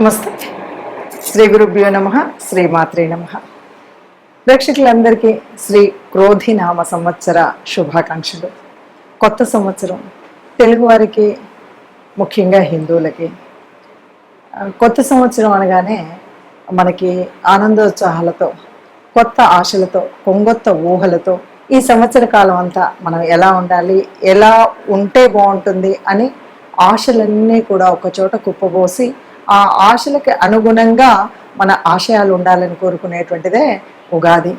నమస్తే. శ్రీ గురుభ్యో నమ శ్రీ మాత్రే నమ. ప్రేక్షకులందరికీ శ్రీ క్రోధి నామ సంవత్సర శుభాకాంక్షలు. కొత్త సంవత్సరం. తెలుగువారికి ముఖ్యంగా హిందువులకి. కొత్త సంవత్సరం అనగానే మనకి ఆనందోత్సాహాలతో కొత్త ఆశలతో కొంగొత్త ఊహలతో ఈ సంవత్సర కాలం అంతా మనం ఎలా ఉండాలి ఎలా ఉంటే బాగుంటుంది అని ఆశలన్నీ కూడా ఒక చోట కుప్పబోసి ఆ ఆశలకి అనుగుణంగా మన ఆశయాలు ఉండాలని కోరుకునేటువంటిదే Ugadi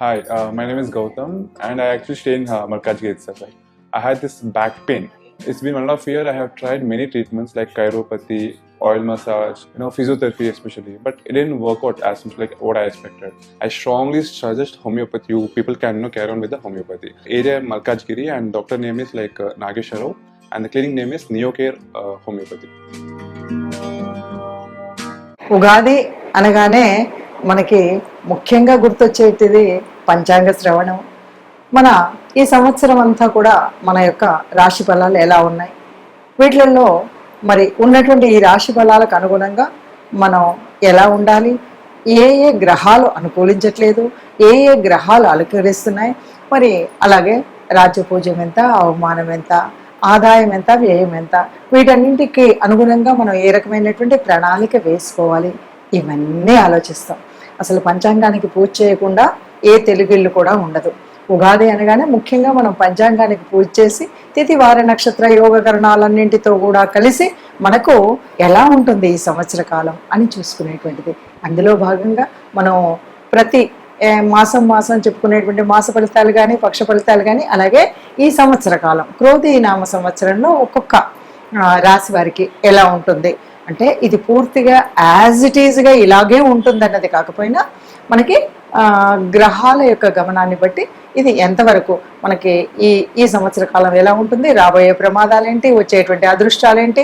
Hi, uh, my name is Gautam, and I actually stay in uh, Malkajgiri itself. Right? I had this back pain. It's been one and a half year. I have tried many treatments like chiropathy, oil massage, you know, physiotherapy especially, but it didn't work out as much like what I expected. I strongly suggest homeopathy. You people can you know, carry on with the homeopathy. Area Malkajgiri, and doctor name is like uh, Nagesharov, and the clinic name is Neocare uh, Homeopathy. Ugadi అనగానే మనకి ముఖ్యంగా గుర్తొచ్చేటిది పంచాంగ శ్రవణం. మన ఈ సంవత్సరం అంతా కూడా మన యొక్క రాశి ఫలాలు ఎలా ఉన్నాయి? వీటిలలో మరి ఉన్నటువంటి ఈ రాశి ఫలాలకు అనుగుణంగా మనం ఎలా ఉండాలి? ఏ ఏ గ్రహాలు అనుకూలించట్లేదు? ఏ ఏ గ్రహాలు అలంకరిస్తున్నాయి? మరి అలాగే రాజ్యపూజ్యం ఎంత అవమానం ఎంత ఆదాయం ఎంత వ్యయం ఎంత? వీటన్నింటికి అనుగుణంగా మనం ఏ రకమైనటువంటి ప్రణాళిక వేసుకోవాలి? ఇవన్నీ ఆలోచిస్తాం. అసలు పంచాంగానికి పూజ చేయకుండా ఏ తెలుగిళ్ళు కూడా ఉండదు. ఉగాది అనగానే ముఖ్యంగా మనం పంచాంగానికి పూజ చేసి తిథి వార నక్షత్ర యోగకరణాలన్నింటితో కూడా కలిసి మనకు ఎలా ఉంటుంది ఈ సంవత్సర కాలం అని చూసుకునేటువంటిది. అందులో భాగంగా మనం ప్రతి మాసం మాసం చెప్పుకునేటువంటి మాస ఫలితాలు కానీ పక్ష ఫలితాలు కానీ అలాగే ఈ సంవత్సర కాలం క్రోధి నామ సంవత్సరంలో ఒక్కొక్క రాశి వారికి ఎలా ఉంటుంది? అంటే ఇది పూర్తిగా యాజ్ ఇట్ ఈజ్గా ఇలాగే ఉంటుందన్నది కాకపోయినా మనకి గ్రహాల యొక్క గమనాన్ని బట్టి ఇది ఎంతవరకు మనకి ఈ ఈ సంవత్సర కాలం ఎలా ఉంటుంది? రాబోయే ప్రమాదాలేంటి? వచ్చేటువంటి అదృష్టాలేంటి?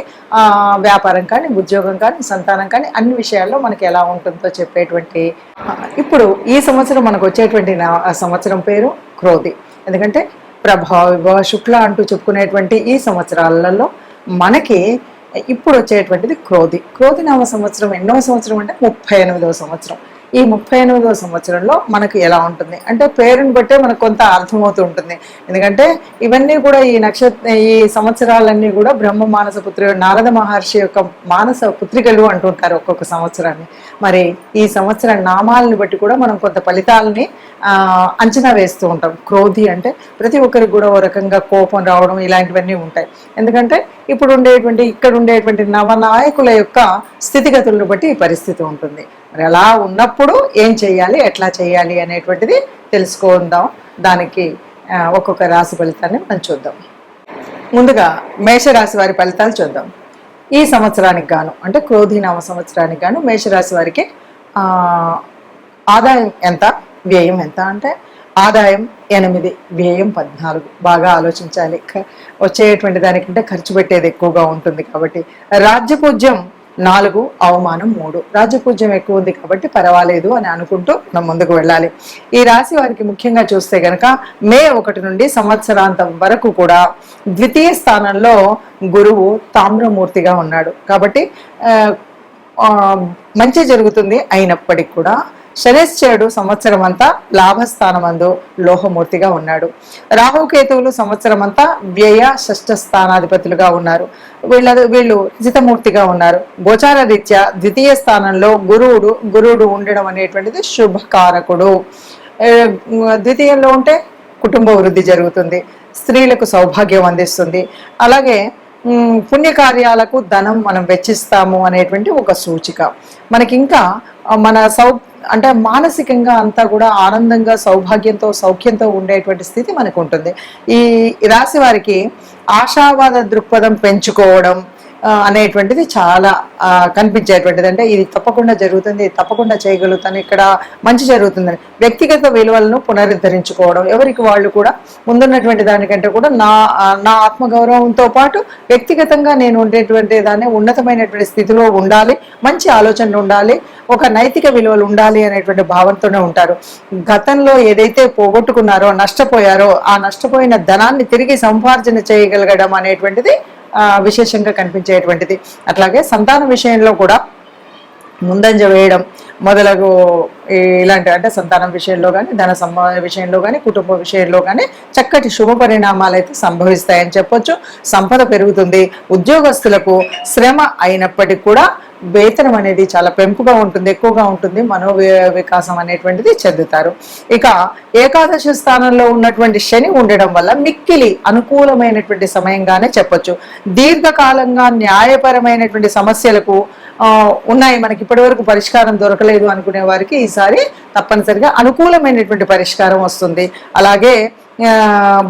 వ్యాపారం కానీ ఉద్యోగం కానీ సంతానం కానీ అన్ని విషయాల్లో మనకి ఎలా ఉంటుందో చెప్పేటువంటి ఇప్పుడు ఈ సంవత్సరం మనకు వచ్చేటువంటి సంవత్సరం పేరు క్రోధి. ఎందుకంటే ప్రభావ విభవ శుక్ల అంటూ చెప్పుకునేటువంటి ఈ సంవత్సరాలలో మనకి ఇప్పుడు వచ్చేటువంటిది క్రోధి. క్రోధి నామ సంవత్సరం ఎన్నో సంవత్సరం అంటే ముప్పై ఎనిమిదవ సంవత్సరం. ఈ ముప్పై ఎనిమిదవ సంవత్సరంలో మనకు ఎలా ఉంటుంది? అంటే పేరుని బట్టే మనకు కొంత అర్థమవుతూ ఉంటుంది. ఎందుకంటే ఇవన్నీ కూడా ఈ నక్షత్ర ఈ సంవత్సరాలన్నీ కూడా బ్రహ్మ మానస పుత్రి నారద మహర్షి యొక్క మానస పుత్రికలు అంటుంటారు ఒక్కొక్క సంవత్సరాన్ని. మరి ఈ సంవత్సర నామాలను బట్టి కూడా మనం కొంత ఫలితాలని అంచనా వేస్తూ ఉంటాం. క్రోధి అంటే ప్రతి ఒక్కరికి కూడా ఓ రకంగా కోపం రావడం ఇలాంటివన్నీ ఉంటాయి. ఎందుకంటే ఇప్పుడు ఉండేటువంటి ఇక్కడ ఉండేటువంటి నవనాయకుల యొక్క స్థితిగతులను బట్టి ఈ పరిస్థితి ఉంటుంది. మరి అలా ఉన్నప్పుడు ఏం చేయాలి ఎట్లా చేయాలి అనేటువంటిది తెలుసుకుందాం. దానికి ఒక్కొక్క రాశి ఫలితాన్ని మనం చూద్దాం. ముందుగా మేషరాశి వారి ఫలితాలు చూద్దాం. ఈ సంవత్సరానికి గాను అంటే క్రోధీనామ సంవత్సరానికి గాను మేషరాశి వారికి ఆదాయం ఎంత? వ్యయం ఎంత అంటే ఆదాయం ఎనిమిది వ్యయం పద్నాలుగు. బాగా ఆలోచించాలి. వచ్చేటువంటి దానికంటే ఖర్చు పెట్టేది ఎక్కువగా ఉంటుంది కాబట్టి. రాజ్యపూజ్యం నాలుగు అవమానం మూడు. రాజ్యపూజ్యం ఎక్కువ ఉంది కాబట్టి పర్వాలేదు అని అనుకుంటూ మనం ముందుకు వెళ్ళాలి. ఈ రాశి వారికి ముఖ్యంగా చూస్తే గనక మే ఒకటి నుండి సంవత్సరాంతం వరకు కూడా ద్వితీయ స్థానంలో గురువు తామ్రమూర్తిగా ఉన్నాడు. కాబట్టి మంచి జరుగుతుంది అయినప్పటికీ కూడా శనిశ్చరుడు సంవత్సరం అంతా లాభస్థానమందు లోహమూర్తిగా ఉన్నాడు. రాహుకేతువులు సంవత్సరం అంతా వ్యయ షష్ఠ స్థానాధిపతులుగా ఉన్నారు. వీళ్ళ వీళ్ళు జితమూర్తిగా ఉన్నారు. గోచార రీత్యా ద్వితీయ స్థానంలో గురువుడు గురువుడు ఉండడం అనేటువంటిది శుభకారకుడు. ద్వితీయంలో ఉంటే కుటుంబ వృద్ధి జరుగుతుంది. స్త్రీలకు సౌభాగ్యం అందిస్తుంది. అలాగే పుణ్యకార్యాలకు ధనం మనం వెచ్చిస్తాము అనేటువంటి ఒక సూచిక. మనకి ఇంకా మన సౌ అంటే మానసికంగా అంతా కూడా ఆనందంగా సౌభాగ్యంతో సౌఖ్యంతో ఉండేటువంటి స్థితి మనకు ఉంటుంది ఈ రాశి వారికి ఆశావాద దృక్పథం పెంచుకోవడం అనేటువంటిది చాలా కనిపించేటువంటిది. అంటే ఇది తప్పకుండా జరుగుతుంది తప్పకుండా చేయగలుగుతాను ఇక్కడ మంచి జరుగుతుందని. వ్యక్తిగత విలువలను పునరుద్ధరించుకోవడం. ఎవరికి వాళ్ళు కూడా ముందున్నటువంటి దానికంటే కూడా నా నా ఆత్మగౌరవంతో పాటు వ్యక్తిగతంగా నేను ఉండేటువంటి దాన్ని ఉన్నతమైనటువంటి స్థితిలో ఉండాలి మంచి ఆలోచనలు ఉండాలి ఒక నైతిక విలువలు ఉండాలి అనేటువంటి భావంతోనే ఉంటారు. గతంలో ఏదైతే పోగొట్టుకున్నారో నష్టపోయారో ఆ నష్టపోయిన ధనాన్ని తిరిగి సంపార్జన చేయగలగడం అనేటువంటిది విశేషంగా కనిపించేటువంటిది. అట్లాగే సంతాన విషయంలో కూడా ముందంజ వేయడం మొదలగు ఇలాంటి అంటే సంతానం విషయంలో కానీ ధన సంబంధ విషయంలో కానీ కుటుంబ విషయంలో కానీ చక్కటి శుభ పరిణామాలు అయితే సంభవిస్తాయని చెప్పొచ్చు. సంపద పెరుగుతుంది. ఉద్యోగస్తులకు శ్రమ అయినప్పటికీ కూడా వేతనం అనేది చాలా పెంపుగా ఉంటుంది ఎక్కువగా ఉంటుంది. మనో వికాసం అనేటువంటిది చెందుతారు. ఇక ఏకాదశి స్థానంలో ఉన్నటువంటి శని ఉండడం వల్ల మిక్కిలి అనుకూలమైనటువంటి సమయంగానే చెప్పొచ్చు. దీర్ఘకాలంగా న్యాయపరమైనటువంటి సమస్యలకు ఉన్నాయి. మనకి ఇప్పటివరకు పరిష్కారం దొరకలేదు అనుకునే వారికి ఈసారి తప్పనిసరిగా అనుకూలమైనటువంటి పరిష్కారం వస్తుంది. అలాగే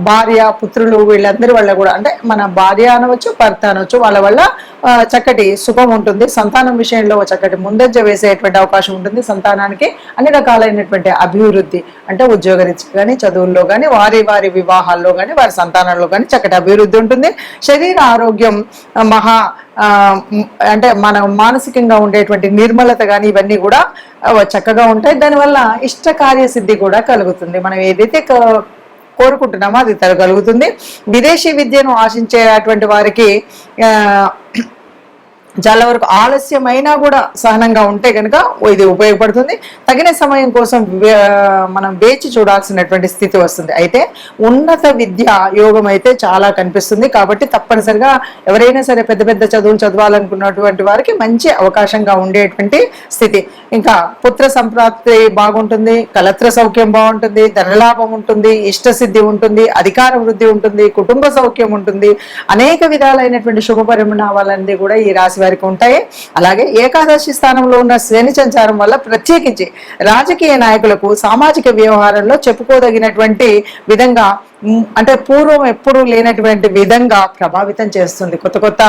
భార్య పుత్రులు వీళ్ళందరి వల్ల కూడా అంటే మన భార్య అనవచ్చు భర్త అనవచ్చు వాళ్ళ వల్ల చక్కటి శుభం ఉంటుంది. సంతానం విషయంలో చక్కటి ముందంజ వేసేటువంటి అవకాశం ఉంటుంది. సంతానానికి అన్ని రకాలైనటువంటి అభివృద్ధి అంటే ఉద్యోగరీత్యా కానీ చదువుల్లో కానీ వారి వారి వివాహాల్లో కానీ వారి సంతానంలో కానీ చక్కటి అభివృద్ధి ఉంటుంది. శరీర ఆరోగ్యం మహా అంటే మన మానసికంగా ఉండేటువంటి నిర్మలత కానీ ఇవన్నీ కూడా చక్కగా ఉంటాయి. దానివల్ల ఇష్ట కార్యసిద్ధి కూడా కలుగుతుంది. మనం ఏదైతే కోరుకుంటున్నామో. అది కలుగుతుంది విదేశీ విద్యను ఆశించేటువంటి వారికి ఆ, చాలా వరకు ఆలస్యమైనా కూడా సహనంగా ఉంటే కనుక ఇది ఉపయోగపడుతుంది. తగిన సమయం కోసం మనం వేచి చూడాల్సినటువంటి స్థితి వస్తుంది. అయితే ఉన్నత విద్య యోగం అయితే చాలా కనిపిస్తుంది. కాబట్టి తప్పనిసరిగా ఎవరైనా సరే పెద్ద పెద్ద చదువులు చదవాలనుకున్నటువంటి వారికి మంచి అవకాశంగా ఉండేటువంటి స్థితి. ఇంకా పుత్ర సంప్రాప్తి బాగుంటుంది కలత్ర సౌఖ్యం బాగుంటుంది ధనలాభం ఉంటుంది ఇష్టసిద్ధి ఉంటుంది అధికార వృద్ధి ఉంటుంది కుటుంబ సౌఖ్యం ఉంటుంది. అనేక విధాలైనటువంటి శుభ పరిణామాలన్నీ కూడా ఈ రాశి వరకు ఉంటాయి. అలాగే ఏకాదశి స్థానంలో ఉన్న శని సంచారం వల్ల ప్రత్యేకించి రాజకీయ నాయకులకు సామాజిక వ్యవహారంలో చెప్పుకోదగినటువంటి విధంగా అంటే పూర్వం ఎప్పుడూ లేనటువంటి విధంగా ప్రభావితం చేస్తుంది. కొత్త కొత్త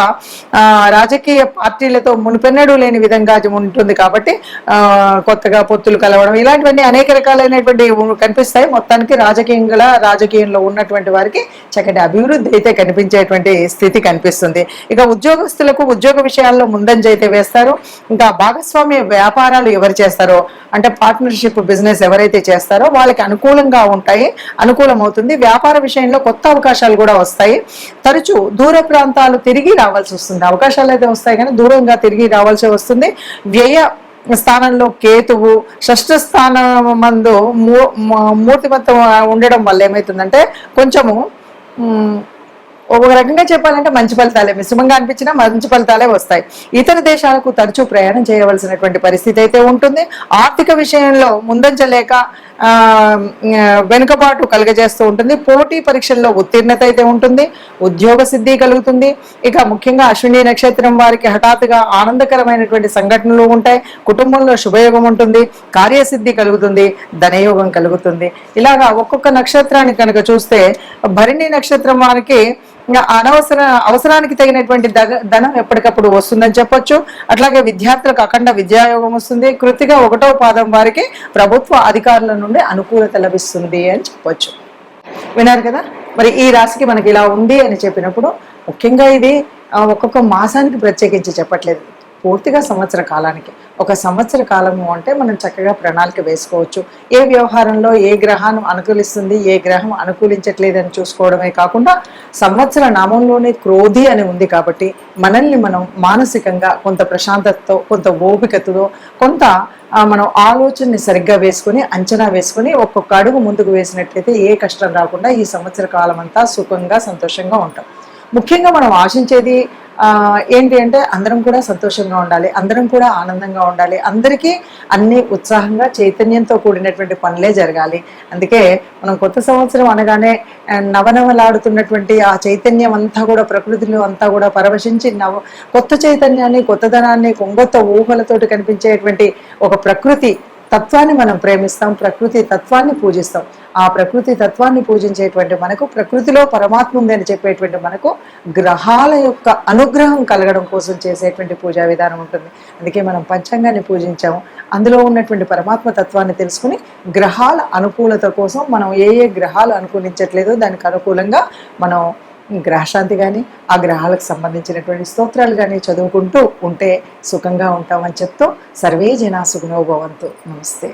రాజకీయ పార్టీలతో మునిపెన్నడూ లేని విధంగా అది ఉంటుంది కాబట్టి కొత్తగా పొత్తులు కలవడం ఇలాంటివన్నీ అనేక రకాలైనటువంటి కనిపిస్తాయి. మొత్తానికి రాజకీయంగా రాజకీయంలో ఉన్నటువంటి వారికి చక్కటి అభివృద్ధి అయితే కనిపించేటువంటి స్థితి కనిపిస్తుంది. ఇక ఉద్యోగస్తులకు ఉద్యోగ విషయాల్లో ముందంజ అయితే వేస్తారు. ఇంకా భాగస్వామ్య వ్యాపారాలు ఎవరు చేస్తారో అంటే పార్ట్నర్షిప్ బిజినెస్ ఎవరైతే చేస్తారో వాళ్ళకి అనుకూలంగా ఉంటాయి అనుకూలం అవుతుంది వ్యాపార వ్యాపార విషయంలో కొత్త అవకాశాలు కూడా వస్తాయి. తరచూ దూర ప్రాంతాలు తిరిగి రావాల్సి వస్తుంది. అవకాశాలు అయితే వస్తాయి కానీ దూరంగా తిరిగి రావాల్సి వస్తుంది. వ్యయ స్థానంలో కేతువు షష్ఠ స్థానం మందు మూ- మూర్తిమత్వం ఉండడం వల్ల ఏమవుతుందంటే కొంచెము ఒక రకంగా చెప్పాలంటే మంచి ఫలితాలే మిశ్రమంగా అనిపించినా మంచి ఫలితాలే వస్తాయి. ఇతర దేశాలకు తరచూ ప్రయాణం చేయవలసినటువంటి పరిస్థితి అయితే ఉంటుంది. ఆర్థిక విషయంలో ముందంజలేక వెనుకబాటు కలుగజేస్తూ ఉంటుంది. పోటీ పరీక్షల్లో ఉత్తీర్ణత అయితే ఉంటుంది. ఉద్యోగ సిద్ధి కలుగుతుంది. ఇక ముఖ్యంగా అశ్విని నక్షత్రం వారికి హఠాత్తుగా ఆనందకరమైనటువంటి సంఘటనలు ఉంటాయి. కుటుంబంలో శుభయోగం ఉంటుంది. కార్యసిద్ధి కలుగుతుంది. ధనయోగం కలుగుతుంది. ఇలాగా ఒక్కొక్క నక్షత్రాన్ని కనుక చూస్తే భరిణి నక్షత్రం వారికి ఇంకా అనవసర అవసరానికి తగినటువంటి ధనం ఎప్పటికప్పుడు వస్తుందని చెప్పొచ్చు. అట్లాగే విద్యార్థులకు అఖండ విద్యాయోగం వస్తుంది. కృతిగా ఒకటో పాదం వారికి ప్రభుత్వ అధికారుల నుండి అనుకూలత లభిస్తుంది అని చెప్పొచ్చు. విన్నారు కదా? మరి ఈ రాశికి మనకి ఇలా ఉంది అని చెప్పినప్పుడు ముఖ్యంగా ఇది ఒక్కొక్క మాసానికి ప్రత్యేకించి చెప్పట్లేదు. పూర్తిగా సంవత్సర కాలానికి. ఒక సంవత్సర కాలము అంటే మనం చక్కగా ప్రణాళిక వేసుకోవచ్చు. ఏ వ్యవహారంలో ఏ గ్రహాన్ని అనుకూలిస్తుంది ఏ గ్రహం అనుకూలించట్లేదని చూసుకోవడమే కాకుండా సంవత్సర నామంలోనే క్రోధి అని ఉంది కాబట్టి మనల్ని మనం మానసికంగా కొంత ప్రశాంతతతో కొంత ఓపికతో కొంత మనం ఆలోచనని సరిగ్గా వేసుకొని అంచనా వేసుకొని ఒక్కొక్క అడుగు ముందుకు వేసినట్లయితే ఏ కష్టం రాకుండా ఈ సంవత్సర కాలం అంతా సుఖంగా సంతోషంగా ఉంటాం. ముఖ్యంగా మనం ఆశించేది ఏంటి అంటే అందరం కూడా సంతోషంగా ఉండాలి అందరం కూడా ఆనందంగా ఉండాలి. అందరికీ అన్ని ఉత్సాహంగా చైతన్యంతో కూడినటువంటి పనులే జరగాలి. అందుకే మనం కొత్త సంవత్సరం అనగానే నవనవలాడుతున్నటువంటి ఆ చైతన్యం అంతా కూడా ప్రకృతిలో అంతా కూడా పరవశించి నవ కొత్త చైతన్యాన్ని కొత్తదనాన్ని కొంగొత్త ఊహలతోటి కనిపించేటువంటి ఒక ప్రకృతి తత్వాన్ని మనం ప్రేమిస్తాం ప్రకృతి తత్వాన్ని పూజిస్తాం. ఆ ప్రకృతి తత్వాన్ని పూజించేటువంటి మనకు ప్రకృతిలో పరమాత్మ ఉంది అని చెప్పేటువంటి మనకు గ్రహాల యొక్క అనుగ్రహం కలగడం కోసం చేసేటువంటి పూజా విధానం ఉంటుంది. అందుకే మనం పంచాంగాన్ని పూజించాము. అందులో ఉన్నటువంటి పరమాత్మ తత్వాన్ని తెలుసుకుని గ్రహాల అనుకూలత కోసం మనం ఏ ఏ గ్రహాలు అనుకూలించట్లేదో దానికి అనుకూలంగా మనం గ్రహశాంతి కానీ ఆ గ్రహాలకు సంబంధించినటువంటి స్తోత్రాలు కానీ చదువుకుంటూ ఉంటే సుఖంగా ఉంటామని చెప్తూ సర్వే జనా సుఖనోభవంతు నమస్తే.